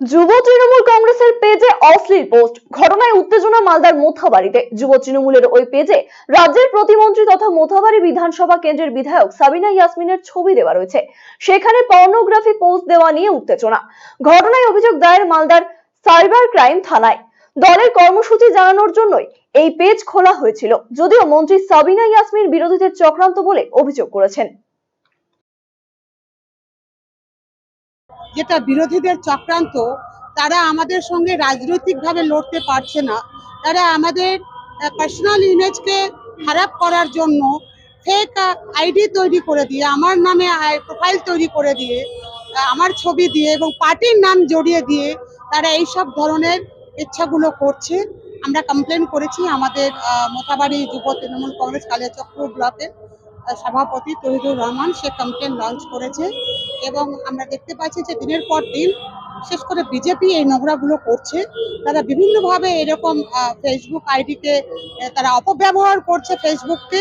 যুব তৃণমূল কংগ্রেসের পেজে অশ্লীল পোস্ট। ঘটনায় উত্তেজনা মালদার মোথাবাড়িতে। যুব তৃণমূলের ওই পেজে রাজ্যের প্রতিমন্ত্রী তথা মোথাবাড়ি বিধানসভা কেন্দ্রের বিধায়ক সাবিনা ইয়াসমিনের ছবি দেওয়া রয়েছে। সেখানে পর্নোগ্রাফি পোস্ট দেওয়া নিয়ে উত্তেজনা। ঘটনায় অভিযোগ দায়ের মালদার সাইবার ক্রাইম থানায়। দলের কর্মসূচি জানানোর জন্যই এই পেজ খোলা হয়েছিল। যদিও মন্ত্রী সাবিনা ইয়াসমিন বিরোধীদের চক্রান্ত বলে অভিযোগ করেছেন। যেটা বিরোধীদের চক্রান্ত তারা আমাদের সঙ্গে রাজনৈতিকভাবে লড়তে পারছে না। তারা আমাদের পার্সোনাল ইমেজকে খারাপ করার জন্য ফেক আইডি তৈরি করে দিয়ে আমার নামে প্রোফাইল তৈরি করে দিয়ে আমার ছবি দিয়ে এবং পার্টির নাম জড়িয়ে দিয়ে তারা এই সব ধরনের ইচ্ছাগুলো করছে। আমরা কমপ্লেন করেছি আমাদের মোথাবাড়ি যুব তৃণমূল কংগ্রেস কালিয়াচক্র ব্লকের আহ, সভাপতি তহিদুর রহমান, সে কমপ্লেন লঞ্চ করেছে এবং আমরা দেখতে পাচ্ছি যে দিনের পর দিন, বিশেষ করে বিজেপি এই নোংরাগুলো করছে। তারা বিভিন্নভাবে এরকম ফেসবুক আইডিতে তারা অপব্যবহার করছে ফেসবুককে